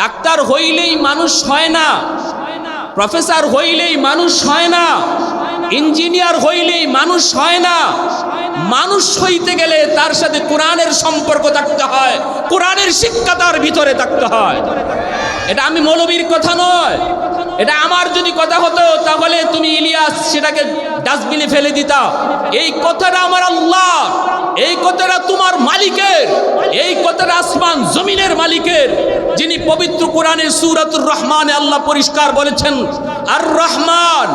Doctor হইলেই মানুষ হয় না, প্রফেসর হইলেই মানুষ হয় না, ইঞ্জিনিয়ার হইলেই মানুষ হয় না। মানুষ হইতে গেলে তার সাথে কোরআনের সম্পর্ক থাকতে হয়, কোরআনের শিক্ষা তার ভিতরে থাকতে হয়। এটা আমি মৌলবীর কথা নয়, এটা আমার যদি কথা হতো, তাহলে তুমি সেটাকে ডাস্টবিনে ফেলে দিতা। এই কথাটা আমার আল্লাহ, এই কথাটা তোমার মালিকের, এই কথাটা আসমান জমিনের মালিকের, যিনি পবিত্র কোরআনের সুরাতুর রহমানে আল্লাহ পরিষ্কার বলেছেন আর রহমান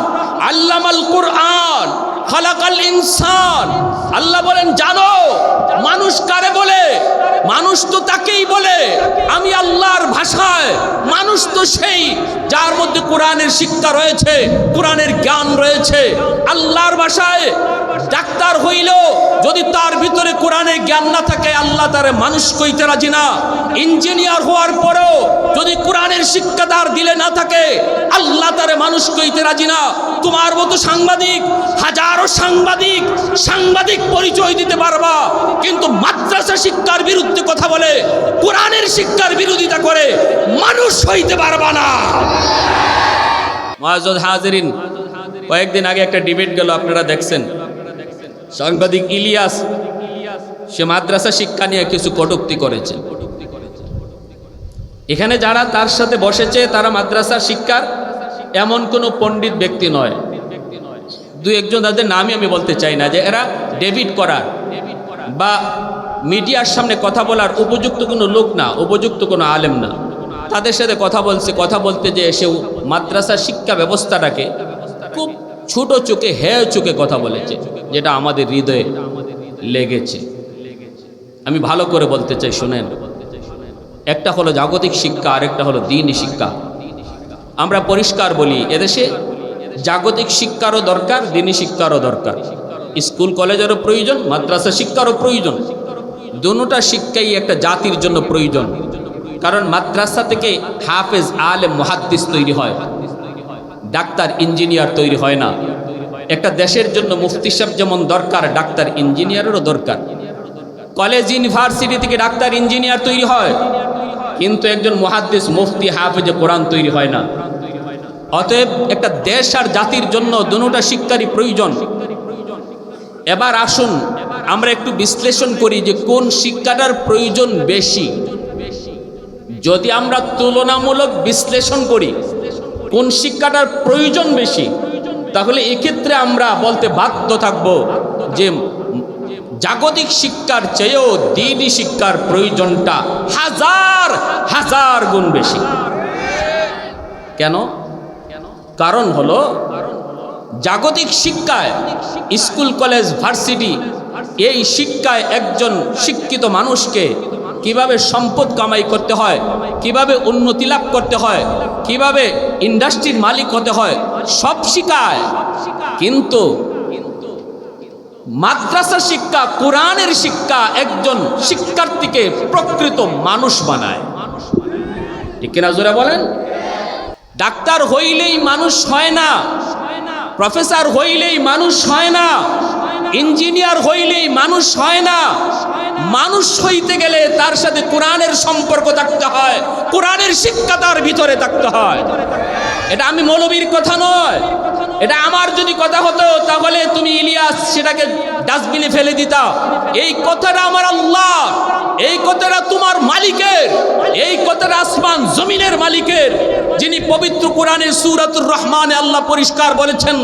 আল্লামাল কোরআন, খালাকাল ইনসান। আল্লাহ বলেন, জানো, মানুষ কারে বলে? মানুষ তো তাকেই বলে। আমি আল্লাহর ভাষায় মানুষ তো সেই যার মধ্যে কোরআনের শিক্ষা রয়েছে, কোরআনের জ্ঞান রয়েছে, আল্লাহর ভাষায় ডাক্তার হইল যদি তার ভিতরে কোরআনের জ্ঞান না থাকে, আল্লাহ তারে মানুষ কইতে রাজি না। ইঞ্জিনিয়ার হওয়ার পরেও শিক্ষা তার দিলে না থাকে, আল্লাহ তারে মানুষ কইতে রাজি না। তোমার মতো সাংবাদিক, হাজারো সাংবাদিক সাংবাদিক পরিচয় দিতে পারবা, কিন্তু মাদ্রাসা শিক্ষার বিরুদ্ধে কথা বলে, কোরআনের শিক্ষার বিরোধিতা করে, মানুষ হইতে পারবা না। মহাজদ হাজরিন, কয়েকদিন আগে একটা ডিবেট গেল, আপনারা দেখছেন। সাংবাদিক ইলিয়াস, সে মাদ্রাসা শিক্ষা নিয়ে কিছু কটুক্তি করেছে। এখানে যারা তার সাথে বসেছে, তারা মাদ্রাসা শিক্ষার এমন কোনো পণ্ডিত ব্যক্তি নয়। দু একজন তাদের নামই আমি বলতে চাই না যে এরা ডেবিট করার বা মিডিয়ার সামনে কথা বলার উপযুক্ত কোনো লোক না, উপযুক্ত কোনো আলেম না। তাদের সাথে কথা বলছে, কথা বলতে যে সে মাদ্রাসা শিক্ষা ব্যবস্থাটাকে খুব ছোট চোখে হ্যাঁ চোখে কথা বলেছে, যেটা আমাদের হৃদয়ে লেগেছে। আমি ভালো করে বলতে চাই, শোনেন। একটা হলো জাগতিক শিক্ষা, আরেকটা হলো দিন শিক্ষা। আমরা পরিষ্কার বলি, এদেশে জাগতিক শিক্ষারও দরকার দিনই শিক্ষারও দরকার। স্কুল, কলেজেরও প্রয়োজন, মাদ্রাসা শিক্ষারও প্রয়োজন। দুটা শিক্ষাই একটা জাতির জন্য প্রয়োজন। কারণ মাদ্রাসা থেকে হাফেজ, আলেম, মহাদ্দিস তৈরি হয়। ডাক্তার, ইঞ্জিনিয়ার তৈরি হয় না। একটা দেশের জন্য মুফতি সাহেব যেমন দরকার, ডাক্তার, ইঞ্জিনিয়ারেরও দরকার। কলেজ, ইউনিভার্সিটি থেকে ডাক্তার, ইঞ্জিনিয়ার তৈরি হয়। কিন্তু একজন মহাদ্দেশ মুফতি হাফেজে কোরআন তৈরি হয় না। অতএব একটা দেশ আর জাতির জন্য দুটা শিক্ষারই প্রয়োজন। এবার আসুন আমরা একটু বিশ্লেষণ করি যে কোন শিক্ষাটার প্রয়োজন বেশি। যদি আমরা তুলনামূলক বিশ্লেষণ করি কোন শিক্ষাটার প্রয়োজন বেশি, তাহলে এক্ষেত্রে আমরা বলতে বাধ্য থাকব যে জাগতিক শিক্ষার চেয়েও দিনই শিক্ষার প্রয়োজনটা হাজার হাজার গুণ বেশি। কেন? কারণ হলো জাগতিক শিক্ষায় স্কুল, কলেজ, ভার্সিটি এই শিক্ষায় একজন শিক্ষিত মানুষকে কীভাবে সম্পদ কামাই করতে হয়, কীভাবে উন্নতি লাভ করতে হয়, কীভাবে ইন্ডাস্ট্রির মালিক হতে হয়, সব শিখায়। কিন্তু মাদ্রাসা শিক্ষা, কোরআনের শিক্ষা একজন শিক্ষার্থীকে প্রকৃত মানুষ বানায়। ঠিক কিনা জোরে বলেন? ডাক্তার হইলেই মানুষ হয় না। প্রফেসর হইলেই মানুষ হয় না, ইঞ্জিনিয়ার হইলেই মানুষ হয় না, মানুষ হইতে গেলে তার সাথে কোরআনের সম্পর্ক থাকতে হয়, কোরআনের শিক্ষা তার ভিতরে থাকতে হয়। এটা আমি মৌলবীর কথা নয়, এটা আমার যদি কথা হতো, তাহলে তুমি ইলিয়াস সেটাকে ডাস্টবিনে ফেলে দিতা। এই কথাটা আমার আল্লাহ, এই কথাটা তোমার মালিকের, এই কথাটা আসমান জমিনের মালিকের, যিনি পবিত্র কোরআনের সুরাতুর রহমানে আল্লাহ পরিষ্কার বলেছেন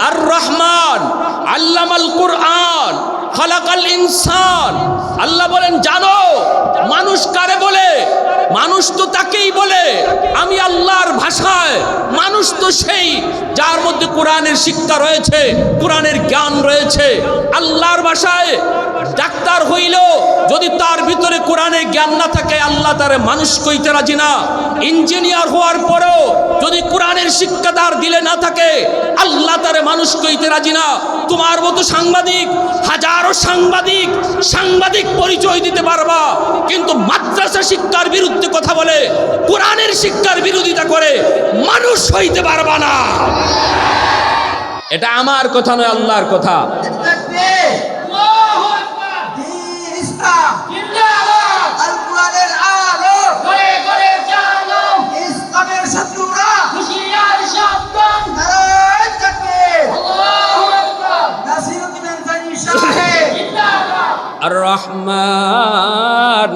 আর রহমান আল্লামাল কোরআন খালাকাল ইনসান। আল্লাহ বলেন, জানো, মানুষ কারে বলে? মানুষ তো তাকেই বলে। আমি আল্লাহর ভাষায়, মানুষ তো সেই যার মধ্যে কোরআনের শিক্ষা রয়েছে, কোরআনের জ্ঞান রয়েছে। আল্লাহর ভাষায় ডাক্তার হইল যদি তার ভিতরে কোরআনের জ্ঞান না থাকে, আল্লাহ তারে মানুষ কইতে রাজি না। ইঞ্জিনিয়ার হওয়ার পরেও যদি কোরআনের শিক্ষা তার দিলে না থাকে, আল্লাহ তারে মানুষ কইতে রাজি না। তোমার মতো সাংবাদিক হাজারো সাংবাদিক সাংবাদিক পরিচয় দিতে পারবা কিন্তু মাদ্রাসা শিক্ষার বিরুদ্ধে কথা বলে কোরআনের শিক্ষার বিরোধিতা করে মানুষ হইতে পারবা না। এটা আমার কথা নয় আল্লাহর কথা। রহমান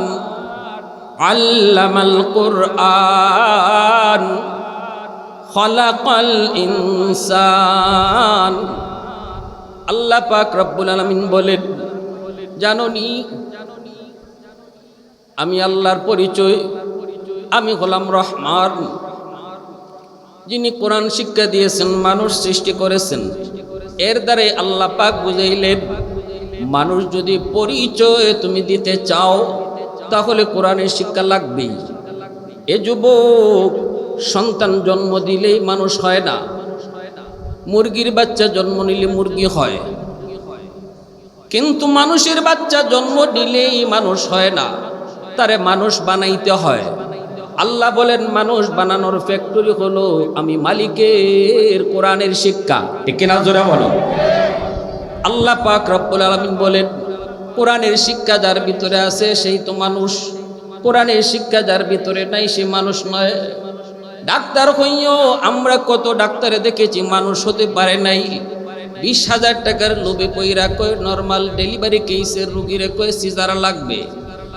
আল্লামাল কুরআন খলাকাল ইনসান আল্লাহ পাক রব্বুল আলামিন বলেন, জাননি, আমি আল্লাহর পরিচয়, আমি হলাম রহমান, যিনি কোরআন শিক্ষা দিয়েছেন, মানুষ সৃষ্টি করেছেন। এর দ্বারে আল্লাহ পাক বুঝাইলেন মানুষ যদি পরিচয় তুমি দিতে চাও, তাহলে কোরআনের শিক্ষা লাগবেই। এ যুবক, সন্তান জন্ম দিলেই মানুষ হয় না। মুরগির বাচ্চা জন্ম নিলে মুরগি হয়। কিন্তু মানুষের বাচ্চা জন্ম দিলেই মানুষ হয় না। তারে মানুষ বানাইতে হয়। আল্লাহ বলেন, মানুষ বানানোর ফ্যাক্টরি হলো আমি মালিকের কোরআনের শিক্ষা। ঠিক কিনা জোরে বলো? আল্লাহ পাক রব্বুল আলমিন বলেন, কোরআনের শিক্ষা যার ভিতরে আছে সেই তো মানুষ। কোরআনের শিক্ষা যার ভিতরে নাই সে মানুষ নয়। ডাক্তার হইও, আমরা কত ডাক্তারে দেখেছি মানুষ হতে পারে নাই। বিশ হাজার টাকার লোভে পইরা কয়, নর্মাল ডেলিভারি কেসের রুগীরে কই সিজার লাগবে।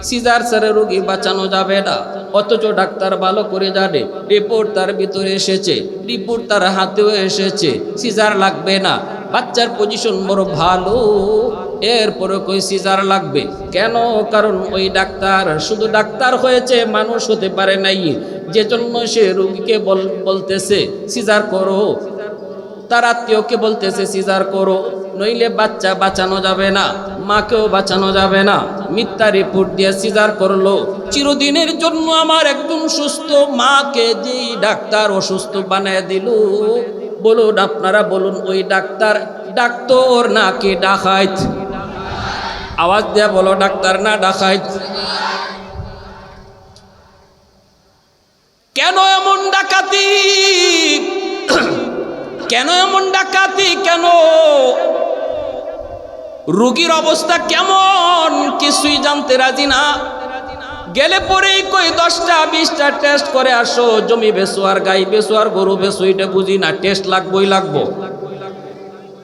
সিজার সারে রুগী বাঁচানো যাবে না। অথচ ডাক্তার ভালো করে জানে, রিপোর্ট তার ভিতরে এসেছে। রিপোর্ট তার হাতেও এসেছে। সিজার লাগবে না। বাচ্চার পজিশন বড় ভালো। এরপরে কই সিজার লাগবে। কেন? কারণ ওই ডাক্তার, শুধু ডাক্তার হয়েছে, মানুষ হতে পারে নাই। যে জন্য সে রুগীকে বল, বলতেছে সিজার করো। তার আত্মীয়কে বলতেছে সিজার করো। নইলে বাচ্চা বাঁচানো যাবে না, মাকেও বাঁচানো যাবে না। মিথ্যা রিপোর্ট দিয়ে সিজার করল। চিরদিনের জন্য আমার একদম সুস্থ মাকে যে ডাক্তার অসুস্থ বানায় দিল বলুন, আপনারা বলুন, ওই ডাক্তার ডাক্তার নাকি ডাকাইত? আওয়াজ দেয়া বলো, ডাক্তার না ডাকাইত? কেন এমন ডাকাতি? কেন এমন ডাকাতি? কেন? রুগীর অবস্থা কেমন? কিছুই জানতে রাজি না। গেলে পরেই কই দশটা, বিশটা টেস্ট করে আসো। জমি বেসো আর গাই বেসো আর গরু বেসো এটা বুঝি না টেস্ট লাগবোই লাগবো।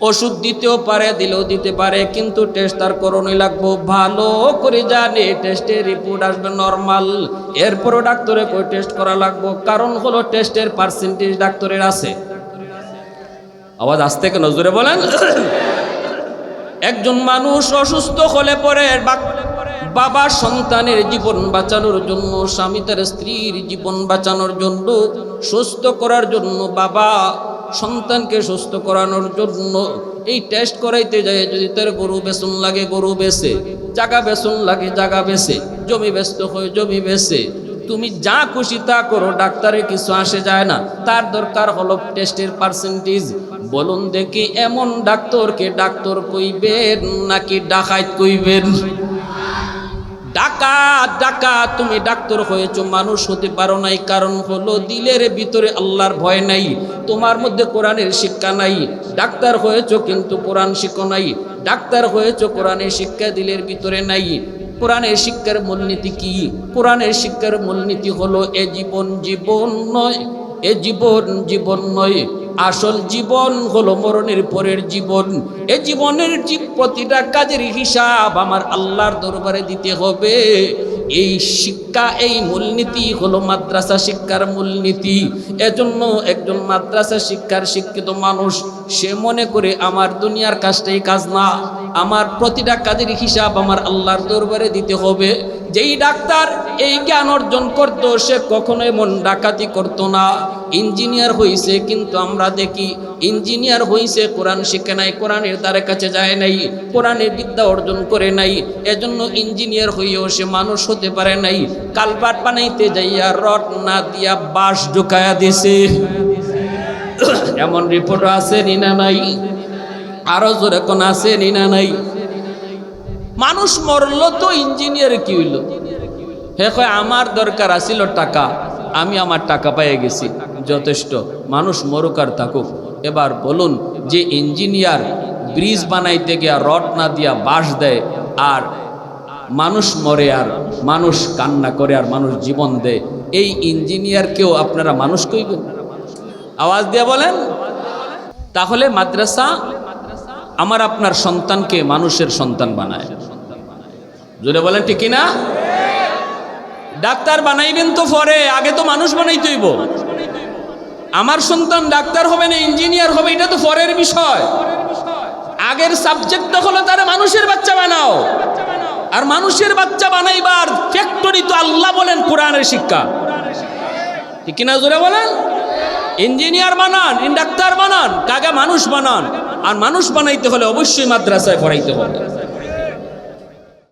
ওষুধ দিতেও পারে, দিলেও দিতে পারে, কিন্তু টেস্ট তার করণই লাগবো। ভালো করে জানে টেস্টের রিপোর্ট আসবে নর্মাল এরপরও ডাক্তারে কই টেস্ট করা লাগবো? কারণ হলো টেস্টের পার্সেন্টেজ ডাক্তারের আছে। আওয়াজ আসতে কেন? জোরে বলেন। একজন মানুষ অসুস্থ হলে পরে বাবা সন্তানের জীবন বাঁচানোর জন্য, স্বামী তার স্ত্রীর জীবন বাঁচানোর জন্য, সুস্থ করার জন্য, বাবা সন্তানকে সুস্থ করানোর জন্য, এই টেস্ট করাইতে যায়, যদি তার গরু বেসন লাগে, গরু বেছে জাগা বেসন লাগে, জাগা বেছে জমি ব্যস্ত হয়ে জমি বেছে তুমি যা খুশি তা করো, ডাক্তারের কিছু আসে যায় না, তার দরকার হলো টেস্টের পার্সেন্টেজ বলুন দেখি এমন ডাক্তারকে ডাক্তার কইবেন নাকি ডাকাইত কইবেন? ডাকাত ডাকাত, তুমি ডাক্তার হয়েছো, মানুষ হতে পারো নাই, কারণ হলো দিলের ভিতরে আল্লাহর ভয় নাই, তোমার মধ্যে কোরআনের শিক্ষা নাই, ডাক্তার হয়েছো কিন্তু কোরআন শিক্ষা নাই, ডাক্তার হয়েছো কোরআনের শিক্ষা দিলের ভিতরে নাই, কোরআনের শিক্ষার মূলনীতি কি? কোরআনের শিক্ষার মূলনীতি হলো এ জীবন জীবন নয়, এ জীবন জীবন নয় আসল জীবন হলো মরণের পরের জীবন। এ জীবনের জীব প্রতিটা কাজের হিসাব আমার আল্লাহর দরবারে দিতে হবে। এই শিক্ষা এই মূলনীতি হলো মাদ্রাসা শিক্ষার মূলনীতি। এজন্য একজন মাদ্রাসা শিক্ষার শিক্ষিত মানুষ, সে মনে করে, আমার দুনিয়ার কাজটাই কাজ না। আমার প্রতিটা কাজের হিসাব আমার আল্লাহর দরবারে দিতে হবে। যেই ডাক্তার এই জ্ঞান অর্জন করত, সে কখনো এমন ডাকাতি করতো না। ইঞ্জিনিয়ার হইছে, কিন্তু আমরা দেখি, ইঞ্জিনিয়ার হয়েছে কোরআন শিখে নাই, কোরআনের দ্বারে কাছে যায় নাই, কোরআনের বিদ্যা অর্জন করে নাই। এজন্য ইঞ্জিনিয়ার হইয়াও সে মানুষ হতে পারে নাই। কালপাট বানাইতে যাইয়া রড না দিয়া বাঁশ ঢুকায়া দিছে। এমন রিপোর্ট আছে নিনা নাই? আরও জোরে কোন আছে নিনা নাই? মানুষ মরল তো ইঞ্জিনিয়ার কি হইল? হে কয়, আমার দরকার আছিল টাকা, আমি আমার টাকা পেয়ে গেছি, যথেষ্ট, মানুষ মরুক আর থাকুক। এবার বলুন, যে ইঞ্জিনিয়ার ব্রিজ বানাইতে গিয়া রড না দিয়া বাঁশ দেয়, আর মানুষ মরে আর মানুষ কান্না করে আর মানুষ জীবন দেয়। এই ইঞ্জিনিয়ারকেও আপনারা মানুষ কইবেন আওয়াজ দিয়ে বলেন। তাহলে মাদ্রাসা আমার আপনার সন্তানকে মানুষের সন্তান বানায়। জোরে বলেন ঠিক না ডাক্তার বানাইবেন তো পরে, আগে তো মানুষ বানাইতে হইব। আমার সন্তান ডাক্তার হবে না ইঞ্জিনিয়ার হবে, এটা তো পরের বিষয়। আগের সাবজেক্টটা হলো তারা মানুষের বাচ্চা বানাও। আর মানুষের বাচ্চা বানাইবার ফ্যাক্টরি তো আল্লাহ বলেন কোরআনের শিক্ষা। ঠিক কিনা জোরে বলেন? ইঞ্জিনিয়ার বানান ডাক্তার বানান, কাকে মানুষ বানান? আর মানুষ বানাইতে হলে অবশ্যই মাদ্রাসায় পড়াইতে হবে।